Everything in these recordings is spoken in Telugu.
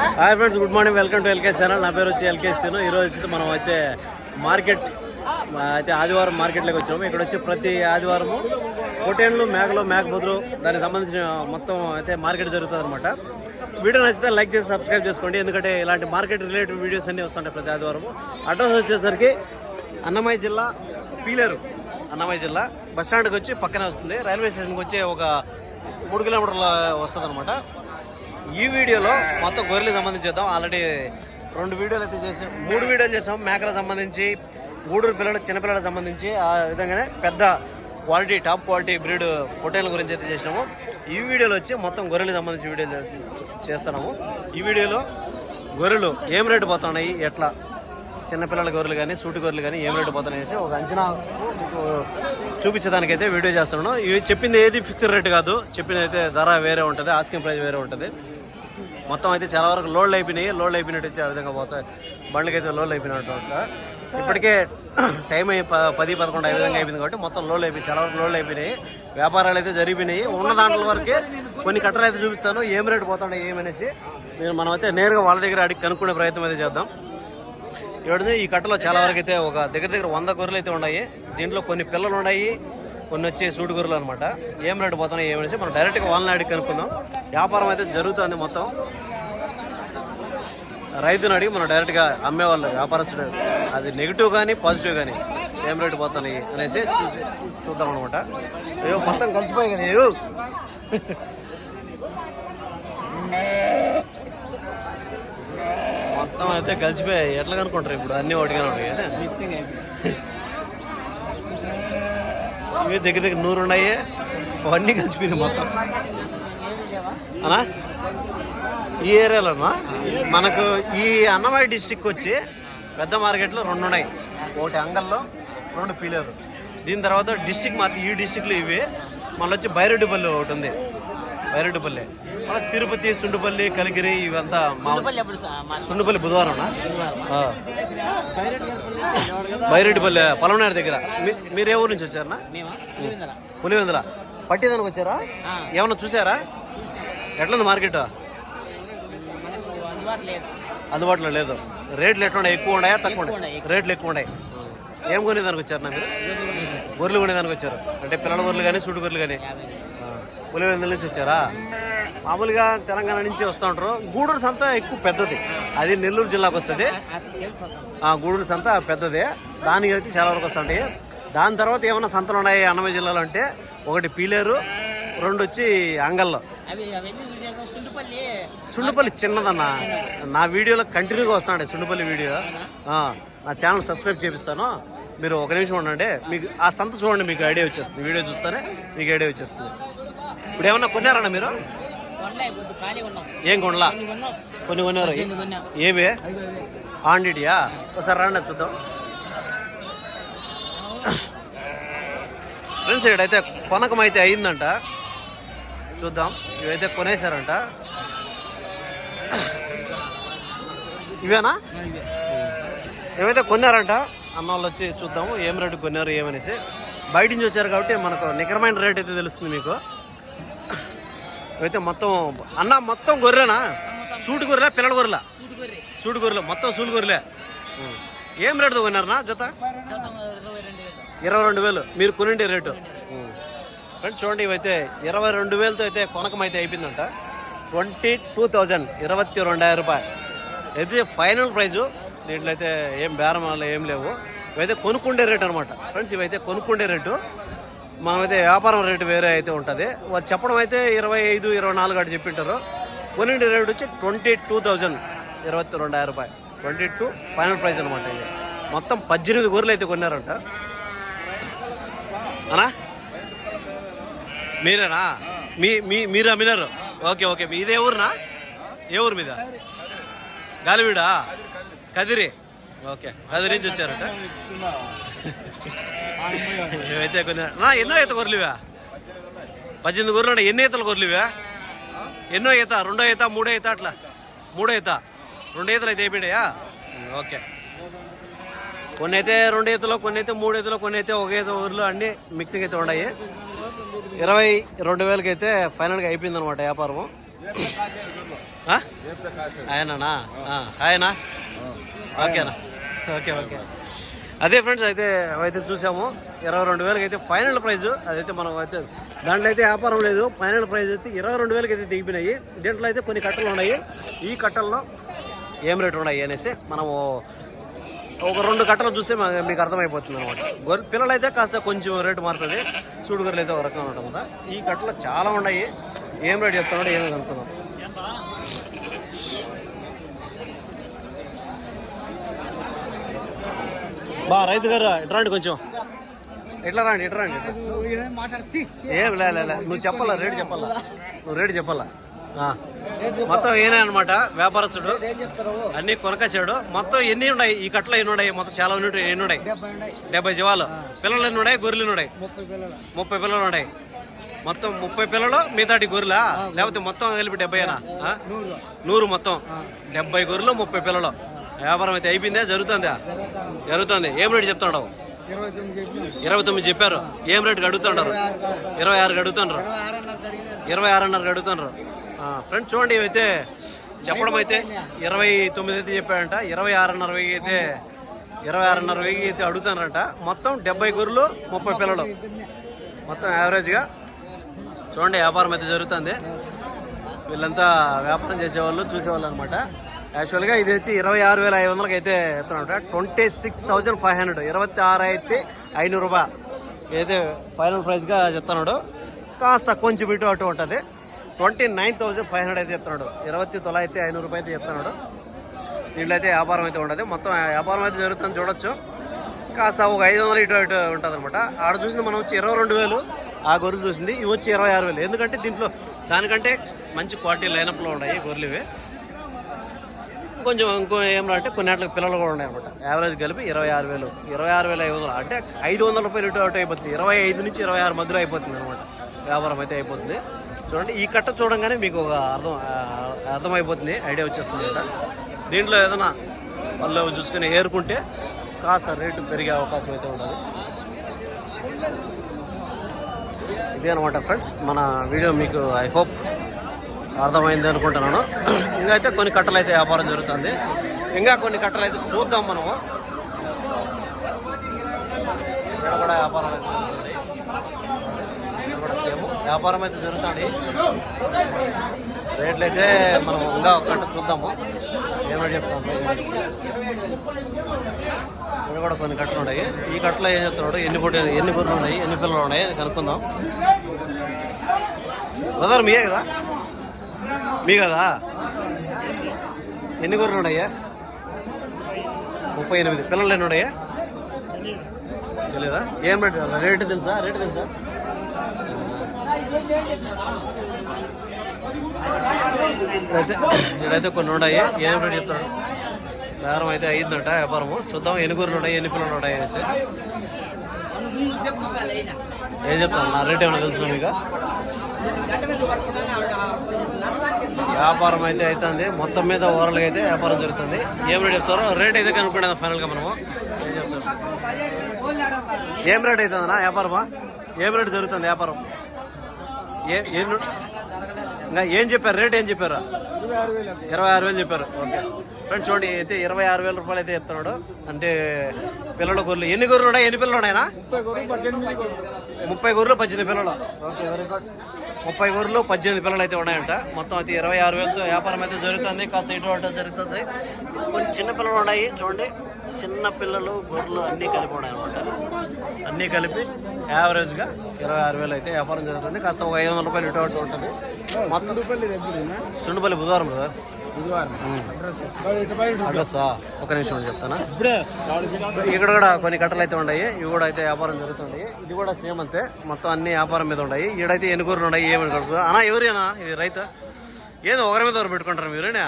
Hi friends good morning. Welcome to LK channel. నా పేరు వచ్చి ఎల్కే సీను. ఈరోజు వచ్చి మనం వచ్చే మార్కెట్ అయితే ఆదివారం మార్కెట్లోకి వచ్చాము. ఇక్కడ వచ్చి ప్రతి ఆదివారము పొటేన్లు మేకలు మేక బుదురు దానికి సంబంధించిన మొత్తం అయితే మార్కెట్ జరుగుతుంది అనమాట వీడియో నచ్చితే లైక్ చేసి సబ్స్క్రైబ్ చేసుకోండి. ఎందుకంటే ఇలాంటి మార్కెట్ రిలేటెడ్ వీడియోస్ అన్నీ వస్తుంటాయి ప్రతి ఆదివారము. అడ్రస్ వచ్చేసరికి అన్నమయ్య జిల్లా పీలేరు అన్నమయ్య జిల్లా. బస్ స్టాండ్కి వచ్చి పక్కనే వస్తుంది. రైల్వే స్టేషన్కి వచ్చి ఒక మూడు కిలోమీటర్ల వస్తుంది అనమాట ఈ వీడియోలో మొత్తం గొర్రెలకు సంబంధించి చేద్దాం. ఆల్రెడీ రెండు వీడియోలు అయితే చేసాం. మూడు వీడియోలు చేసాం. మేకలకు సంబంధించి ఊడూరు పిల్లలు చిన్నపిల్లలకు సంబంధించి ఆ విధంగానే పెద్ద క్వాలిటీ టాప్ క్వాలిటీ బ్రీడ్ పొటైన్ల గురించి అయితే చేసినాము ఈ వీడియోలో వచ్చి మొత్తం గొర్రెలకు సంబంధించి వీడియోలు చేస్తున్నాము. ఈ వీడియోలో గొర్రెలు ఏం రేటు పోతున్నాయి? ఎట్లా? చిన్నపిల్లల గొర్రెలు కానీ సూటి గొర్రెలు కానీ ఏం రేటు పోతున్నాయి అనేసి ఒక అంచనా మీకు చూపించడానికైతే వీడియో చేస్తున్నాను. ఇవి చెప్పింది ఏది ఫిక్స్డ్ రేట్ కాదు. చెప్పింది అయితే ధర వేరే ఉంటుంది. ఆస్కింగ్ ప్రైస్ వేరే ఉంటుంది. మొత్తం అయితే చాలా వరకు లోడ్లు అయిపోయినాయి. లోడ్లు అయిపోయినట్టు వచ్చి ఆ విధంగా పోతాయి. బండ్లకి అయితే లోడ్లు అయిపోయినట్టు ఇప్పటికే టైం అయ్యి ప- పది పదకొండు ఆ విధంగా అయిపోయింది కాబట్టి మొత్తం లోడ్లు అయిపోయి చాలా వరకు లోడ్లు అయిపోయినాయి. వ్యాపారాలు అయితే జరిగిపోయినాయి. ఉన్న దాంట్లో వరకే కొన్ని కట్టలు అయితే చూపిస్తాను. ఏం రేటు పోతున్నాయి ఏమనేసి నేను మనం అయితే నేరుగా వాళ్ళ దగ్గర అడిగి కనుక్కునే ప్రయత్నం అయితే చేద్దాం. ఇప్పుడు ఈ కట్టలో చాలా వరకు అయితే ఒక దగ్గర దగ్గర వంద గొర్రెలు అయితే ఉన్నాయి. దీంట్లో కొన్ని పిల్లలు ఉన్నాయి. కొన్ని వచ్చి సూటి గురులు అనమాట ఏం రేటు పోతున్నాయి ఏమనేసి మనం డైరెక్ట్గా వాళ్ళని అడిగి కనుక్కుందాం. వ్యాపారం అయితే జరుగుతుంది మొత్తం. రైతుని అడిగి మనం డైరెక్ట్గా అమ్మేవాళ్ళు వ్యాపారస్తుడు అది నెగిటివ్ కానీ పాజిటివ్ కానీ ఏం రేటు పోతున్నాయి అనేసి చూసి చూద్దాం అనమాట అయ్యో మొత్తం కలిసిపోయాయి కదా అయ్యో. మొత్తం అయితే కలిసిపోయాయి. ఎట్లా కనుక్కుంటారు ఇప్పుడు? అన్ని ఒకటిగానే ఉన్నాయి కదా. మిక్సింగ్ ఇవి దగ్గర దగ్గర నూరు ఉన్నాయి అవన్నీ కలిసిపోయినాయి మొత్తం. అనా ఈ ఏరియాలోనా? మనకు ఈ అన్నమయ్య డిస్టిక్ వచ్చి పెద్ద మార్కెట్లో రెండు ఉన్నాయి ఒకటి అంగల్లో రెండు పీలేరు దీని తర్వాత డిస్టిక్ మార్కెట్ ఈ డిస్టిక్లో ఇవి. మళ్ళీ వచ్చి బైరెడ్డిపల్లి ఒకటి ఉంది. బైరెడ్డిపల్లి. మళ్ళీ తిరుపతి సుండుపల్లి కలిగిరి ఇవంతా సుండుపల్లి బుధవారం బైరెడ్డిపల్లి పొలంనేరు దగ్గర. మీరు ఏ ఊరు నుంచి వచ్చారనా పులివెందుల. పట్టిదానికి వచ్చారా? ఏమన్నా చూసారా? ఎట్లుంది మార్కెట్? అందుబాటులో లేదు. రేట్లు ఎట్లున్నాయి? ఎక్కువ ఉన్నాయా తక్కువ ఉన్నాయి? రేట్లు ఎక్కువ ఉన్నాయి. ఏం కొనేదానికి వచ్చారు నా మీరు? గొర్రెలు కొనేదానికి వచ్చారు. అంటే పిల్లల గొర్రెలు కానీ సూటి గొర్రెలు కానీ పులివెందుల నుంచి వచ్చారా? మామూలుగా తెలంగాణ నుంచి వస్తూ ఉంటారు. గూడూరు సంత ఎక్కువ పెద్దది. అది నెల్లూరు జిల్లాకు వస్తుంది. గూడూరు సంత పెద్దదే. దానికి అయితే చాలా వరకు వస్తుంటాయి దాని తర్వాత ఏమైనా సంతలు ఉన్నాయి అన్నమయ్య జిల్లాలో అంటే? ఒకటి పీలేరు రెండు వచ్చి అంగల్లో సుండుపల్లి. చిన్నదన్న. నా వీడియోలో కంటిన్యూగా వస్తాడు సుండుపల్లి వీడియో. నా ఛానల్ సబ్స్క్రైబ్ చేపిస్తాను. మీరు ఒక నిమిషం ఉండండి. మీకు ఆ సంత చూడండి మీకు ఐడియా వచ్చేస్తుంది. వీడియో చూస్తేనే మీకు ఐడియా వచ్చేస్తుంది. ఇప్పుడు ఏమన్నా కొన్నారన్న మీరు? కొండలే ఏం కొనలా కొన్ని కొన్నాం? కొన్ని కొన్నారు. ఏవే? ఆండిటియా ఒకసారి రండి చూద్దాం. ఫ్రెండ్స్ ఇక్కడైతే కొనకం అయితే అయిందంట. చూద్దాం. ఇవైతే కొనేశారంట. ఇవేనా? ఏవైతే కొన్నారంట. అన్న వాళ్ళు వచ్చి చూద్దాము ఏం రేటు కొన్నారు ఏమనేసి. బయట నుంచి వచ్చారు కాబట్టి మనకు నికరమైన రేట్ అయితే తెలుస్తుంది మీకు. అయితే మొత్తం అన్న మొత్తం గొర్రెనా? సూటి గొర్రెలా పిల్లల గొర్రెలా? సూటి గొర్రె. సూటి గొర్రెలు మొత్తం సూటి గొర్రెలే. ఏం రేటుతో కొన్నారనా జత? ఇరవై రెండు వేలు. రెండు మీరు కొనిండే రేటు. ఫ్రెండ్స్ చూడండి ఇవైతే ఇరవై రెండు వేలతో అయితే కొనకం అయితే అయిపోయిందంట. ట్వంటీ టూ థౌజండ్ ఇరవై రెండాయిరం రూపాయలు. అయితే ఫైనల్ ప్రైజు. దీంట్లో అయితే ఏం బేరం ఏం లేవు. ఇవైతే కొనుక్కుండే రేటు అనమాట ఫ్రెండ్స్ ఇవైతే కొనుక్కుండే రేటు. మనమైతే వ్యాపారం రేటు వేరే అయితే ఉంటుంది. వాళ్ళు చెప్పడం అయితే ఇరవై ఐదు ఇరవై నాలుగు అటు చెప్పింటారు. కొనిండే రేటు వచ్చి ట్వంటీ టూ థౌజండ్ ఇరవై రెండాయిరం రూపాయలు. ట్వంటీ టూ ఫైనల్ ప్రైస్ అనమాట ఇది. మొత్తం పద్దెనిమిది గొర్రెలు అయితే కొన్నారంట. అనా మీరేనా? మీ మీ మీరు అమ్మినారు? Okay okay. మీదే ఊరునా? ఏ ఊరు మీద? గాలివీడా? కదిరి? ఓకే. కదిరి నుంచి వచ్చారట. ఇవైతే కొన్ని నా ఎన్నో ఈత గొర్రెలువా పద్దెనిమిది గొర్రెలు. ఎన్ని ఈతలు గొర్రెలువా ఎన్నో ఈత? రెండో ఈత మూడో ఈత అట్లా? మూడో ఈత. రెండు ఈతలు అయితే అయిపోయాయా ఓకే. కొన్ని అయితే రెండు ఈతలు కొన్ని అయితే మూడు ఈతలు కొన్ని అయితే ఒక ఈత ఊర్లు అన్ని మిక్సింగ్ అయితే ఉన్నాయి. ఇరవై రెండు వేలకి అయితే ఫైనల్గా అయిపోయింది అనమాట వ్యాపారము ఆ? ఆయననా? ఆయనా? ఓకేనా? Okay okay. అదే ఫ్రెండ్స్ అయితే అయితే చూసాము. ఇరవై రెండు వేలకి అయితే ఫైనల్ ప్రైజ్. అదైతే మనం అయితే దాంట్లో అయితే వ్యాపారం లేదు. ఫైనల్ ప్రైజ్ అయితే ఇరవై రెండు వేలకి అయితే దిగిపోయినాయి. దీంట్లో అయితే కొన్ని కట్టలు ఉన్నాయి. ఈ కట్టల్లో ఏం రేట్ ఉన్నాయి అనేసి మనము ఒక రెండు కట్టలు చూస్తే మీకు అర్థమైపోతుంది అనమాట గొర్రె పిల్లలైతే కాస్త కొంచెం రేటు మారుతుంది. సూడు గొర్రెలు అయితే ఒక రకంగా ఉంటుంది? ఈ కట్టలు చాలా ఉన్నాయి. ఏం రేటు చెప్తున్నాడు? ఏమి అనుకున్నాం బా రైతు గారు ఇట్లా రండి కొంచెం. ఇట్లా రండి ఇట్లా రండి. ఏం లే. నువ్వు చెప్పాలా రేటు చెప్పాలా? నువ్వు రేటు చెప్పాలా. మొత్తం ఏనే అనమాట వ్యాపారస్తుడు. అన్ని కొనకొచ్చాడు మొత్తం ఎన్ని ఉన్నాయి? ఈ కట్టలు ఎన్ని ఉన్నాయి? మొత్తం చాలా ఉన్నాయి ఎన్ని ఉన్నాయి? డెబ్బై జీవాలు. పిల్లలు ఎన్ని ఉన్నాయి? గొర్రెలు ఎన్ని ఉన్నాయి? ముప్పై పిల్లలు. ఉన్నాయి. మొత్తం ముప్పై పిల్లలు మిగతాటి గొర్రెలా? లేకపోతే మొత్తం కలిపి డెబ్బైనా ఆ? నూరు. మొత్తం. డెబ్బై గొర్రెలు ముప్పై పిల్లలు. వ్యాపారం అయితే అయిపోయిందా? జరుగుతుందా? జరుగుతుంది. ఏం రేటు చెప్తున్నాడు? ఇరవై తొమ్మిది చెప్పారు. ఏం రేటుకి అడుగుతున్నారు? ఇరవై ఆరుకి అడుగుతున్నారు. ఇరవై ఆరున్నరకి అడుగుతున్నారు. ఫ్రెండ్స్ చూడండి అయితే చెప్పడం అయితే ఇరవై తొమ్మిది అయితే చెప్పాడంట. ఇరవై ఆరున్నర వెయ్యి అయితే ఇరవై ఆరున్నర వెయ్యి అయితే అడుగుతున్నారంట. మొత్తం డెబ్బై గొర్రెలు ముప్పై పిల్లలు. మొత్తం యావరేజ్గా చూడండి వ్యాపారం అయితే జరుగుతుంది. వీళ్ళంతా వ్యాపారం చేసేవాళ్ళు చూసేవాళ్ళు అనమాట యాక్చువల్గా ఇది వచ్చి ఇరవై ఆరు వేల ఐదు వందలకి అయితే ఎత్తున్నాడు twenty six thousand five hundred ఇరవై ఆరు అయితే ఐనూరు రూపాయ అయితే ఫైనల్ ప్రైస్గా చెప్తున్నాడు. కాస్త కొంచెం ఇటు అటు ఉంటుంది. Twenty nine thousand five hundred అయితే చెప్తున్నాడు ఇరవై తొలైతే అయితే ఐనూరు రూపాయలు అయితే చెప్తున్నాడు. దీంట్లో అయితే వ్యాపారం అయితే ఉండదు మొత్తం వ్యాపారం అయితే జరుగుతుంది చూడొచ్చు. కాస్త ఒక ఐదు వందలు ఇటు ఇటు ఉంటుంది అనమాట ఆడ చూసింది మనం వచ్చి ఇరవై రెండు వేలు. ఆ గొర్రెలు చూసింది ఇవి వచ్చి ఇరవై ఆరు వేలు. ఎందుకంటే దీంట్లో దానికంటే మంచి క్వాలిటీ లైనప్లో ఉన్నాయి గొర్రెలు ఇవి. కొంచెం ఇంకో ఏమన్నా అంటే కొన్నిట్లకి పిల్లలు కూడా ఉన్నాయి అనమాట యావరేజ్ కలిపి ఇరవై ఆరు వేలు ఇరవై ఆరు వేల ఐదు వందలు అంటే ఐదు వందల రూపాయలు ఇటు అవుట్ అయిపోతుంది. ఇరవై ఐదు నుంచి ఇరవై ఆరు మధ్యలో అయిపోతుంది అనమాట వ్యాపారం అయితే అయిపోతుంది. చూడండి ఈ కట్ట చూడంగానే మీకు ఒక అర్థం అర్థమైపోతుంది ఐడియా వచ్చేస్తుంది కదా. దీంట్లో ఏదైనా వాళ్ళు చూసుకుని ఏరుకుంటే కాస్త రేటు పెరిగే అవకాశం అయితే ఉండదు ఇదే అనమాట ఫ్రెండ్స్ మన వీడియో మీకు ఐ హోప్ అర్థమైంది అనుకుంటున్నాను. ఇంకా అయితే కొన్ని కట్టలు అయితే వ్యాపారం జరుగుతుంది. ఇంకా కొన్ని కట్టలు అయితే చూద్దాం మనము. ఇక్కడ కూడా వ్యాపారం అయితే జరుగుతుంది. ఇక్కడ కూడా సేమ్. వ్యాపారం అయితే జరుగుతుంది. రేట్లు అయితే మనం ఇంకా ఒక కట్ట చూద్దాము. ఏమైనా చెప్తాము ఇక్కడ కూడా కొన్ని కట్టలు ఉన్నాయి. ఈ కట్టలో ఏం చెప్తున్నాడు? ఎన్ని పొట్టి ఎన్ని గొర్రెలు ఉన్నాయి? ఎన్ని పిల్లలు ఉన్నాయి? కనుక్కుందాం. బ్రదర్ మీయే కదా? మీ కదా? ఎన్ని గొర్రెలు ఉన్నాయా? ముప్పై ఎనిమిది. పిల్లలు ఎన్ని ఉన్నాయా? తెలియదా ఏం రేటు? రేటు తెలుసా? రేటు తెలుసా? అయితే ఇక్కడైతే కొన్ని ఉన్నాయి. ఏం రేటు చెప్తాడు వ్యాపారం అయితే అయ్యిందంట వ్యాపారము. చూద్దాం ఎన్ని గొర్రెలు ఉన్నాయి ఎన్ని పిల్లలు ఉన్నాయి అనేసి. ఏం చెప్తాను నా రేట్ ఏమైనా తెలుసు మీకు? వ్యాపారం అయితే అవుతుంది. మొత్తం మీద ఓవరాల్గా అయితే వ్యాపారం జరుగుతుంది. ఏం రేట్ చెప్తారో రేట్ అయితే కనుక్కునేది ఫైనల్గా మనము ఏం చెప్తారు ఏం రేట్ అవుతుందన్నా వ్యాపారమా? ఏం రేట్ జరుగుతుంది వ్యాపారం? ఇంకా ఏం చెప్పారు? రేట్ ఏం చెప్పారు? ఇరవై ఆరు వేలు చెప్పారు. ఓకే. ఫ్రెండ్స్ చూడండి అయితే ఇరవై ఆరు వేల రూపాయలు అయితే చెప్తున్నాడు అంటే పిల్లల గొర్రెలు. ఎన్ని గొర్రెలు ఉన్నాయి? ఎన్ని పిల్లలు ఉన్నాయనా? ముప్పై గొర్రెలు పద్దెనిమిది పిల్లలు. ఓకే వెరీ గుడ్ ముప్పై గొర్రెలు పద్దెనిమిది పిల్లలు అయితే ఉన్నాయంట. మొత్తం అయితే ఇరవై ఆరు వేలతో వ్యాపారం అయితే జరుగుతుంది. కాస్త ఇటు జరుగుతుంది. కొన్ని చిన్న పిల్లలు ఉన్నాయి చూడండి. చిన్న పిల్లలు గొర్రెలు అన్నీ కలిపి అనమాట అన్నీ కలిపి యావరేజ్గా ఇరవై ఆరు వేలు అయితే వ్యాపారం జరుగుతుంది. కాస్త ఒక ఐదు వందల రూపాయలు ఇటు అటు ఉంటుంది. మొత్తం సుండుపల్లి బుధవారం బ్రదర్. అడ్రస్ ఒక నిమిషం చెప్తానా? ఇక్కడ కూడా కొన్ని కట్టలు అయితే ఉన్నాయి. ఇవి కూడా అయితే వ్యాపారం జరుగుతుంది. ఇది కూడా సేమ్ అంతే. మొత్తం అన్ని వ్యాపారం మీద ఉన్నాయి. ఈడైతే ఎనుకూరు ఉన్నాయి. ఏమని కడుపు అన్నా? ఎవరేనా ఇది రైతు? ఏదో ఒకరి మీద ఒకరు పెట్టుకుంటారు మీరేనా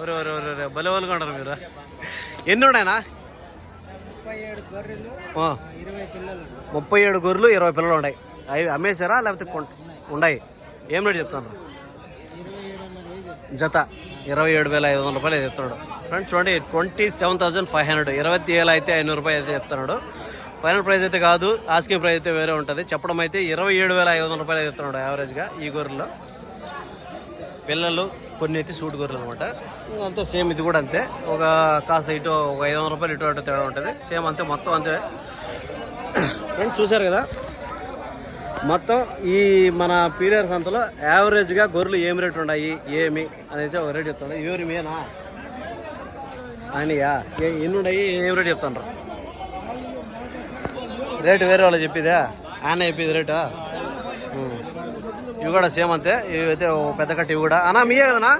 ఒరే ఒరే ఒరే భలే మీరు. ఎన్ని ఉన్నాయనా. ముప్పై ఏడు గొర్రెలు ఇరవై పిల్లలు ఉన్నాయి. అవి అమ్మేశారా లేకపోతే ఉన్నాయి. ఏం రేటు చెప్తాను జత. ఇరవై ఏడు వేల ఐదు వందల రూపాయలు అయితే చెప్తున్నాడు. ఫ్రెండ్స్ చూడండి twenty seven thousand five hundred ఇరవై వేలు అయితే ఐనూరు రూపాయలు అయితే చెప్తున్నాడు. ఫైనల్ ప్రైస్ అయితే కాదు ఆస్కింగ్ ప్రైస్ అయితే వేరే ఉంటుంది. చెప్పడం అయితే ఇరవై ఏడు వేల ఐదు వందల రూపాయలు అయితే చెప్తున్నాడు యావరేజ్గా ఈ గొర్రెలో పిల్లలు కొన్ని అయితే సూట్ గొర్రెలు అనమాట అంతే సేమ్ ఇది కూడా అంతే. ఒక కాస్త ఇటు ఒక ఐదు వందల రూపాయలు ఇటు అటు తేడా ఉంటుంది. సేమ్ అంతే మొత్తం అంతే. ఫ్రెండ్స్ చూశారు కదా? మొత్తం ఈ మన పీరియర్ సంతలో యావరేజ్గా గొర్రెలు ఏమి రేట్ ఉన్నాయి ఏమి అనేది ఒక రేట్ చెప్తాను. ఎవరి మీనా ఆయనయా? ఏ- ఎన్ని ఉన్నాయి ఏం రేట్ చెప్తాను రేటు వేరే వాళ్ళు చెప్పిదా? ఆయన చెప్పేది రేటు ఇవి కూడా సేమ్ అంతే. ఇవి అయితే ఓ పెద్ద కట్టి ఇవి కూడా. అన్నా మీయే కదనా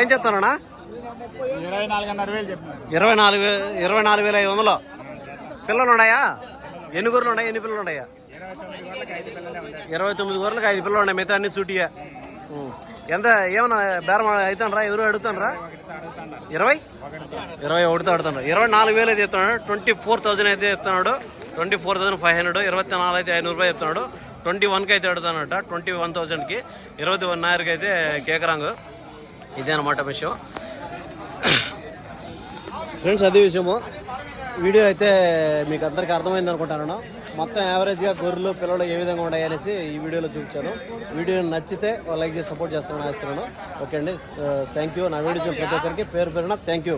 ఏం చెప్తానన్నా? ఇరవై ఇరవై నాలుగు ఇరవై నాలుగు వేల ఐదు వందలు. పిల్లలు ఉన్నాయా ఎన్ని గొర్రెలు ఉన్నాయి? ఎన్ని పిల్లలు ఉన్నాయా ఇరవై తొమ్మిది గొర్రెలకు ఐదు పిల్లలు ఉన్నాయి. మిగతా అన్ని సూటియా. ఎంత? ఏమన్నా బేరం అవుతానరా ఎవరు అడుగుతానరా ఇరవై? ఇరవై ఒకటితో అడుగుతాడు ఇరవై నాలుగు వేలు అయితే చెప్తున్నాడు. ట్వంటీ ఫోర్ థౌసండ్ అయితే చెప్తున్నాడు. Twenty four thousand five hundred. ఇరవై నాలుగు అయితే ఐదు రూపాయలు చెప్తున్నాడు. ట్వంటీ వన్కి అయితే అడుగుతానట ట్వంటీ వన్ థౌసండ్కి ఇరవై వన్ నాయర్కి అయితే కేకరాంగ్. ఇదే అనమాట విషయం. ఫ్రెండ్స్ అదే విషయము. వీడియో అయితే మీకు అందరికీ అర్థమైంది అనుకుంటాను. మొత్తం యావరేజ్గా గొర్రెలు పిల్లలు ఏ విధంగా ఉన్నాయి అనేసి ఈ వీడియోలో చూపించాను. వీడియో నచ్చితే లైక్ చేసి సపోర్ట్ చేస్తామని ఆశిస్తున్నాను. ఓకే అండి. Thank you. నా వీడియో చూసిన ప్రతి ఒక్కరికి పేరు పేరున థ్యాంక్ యూ.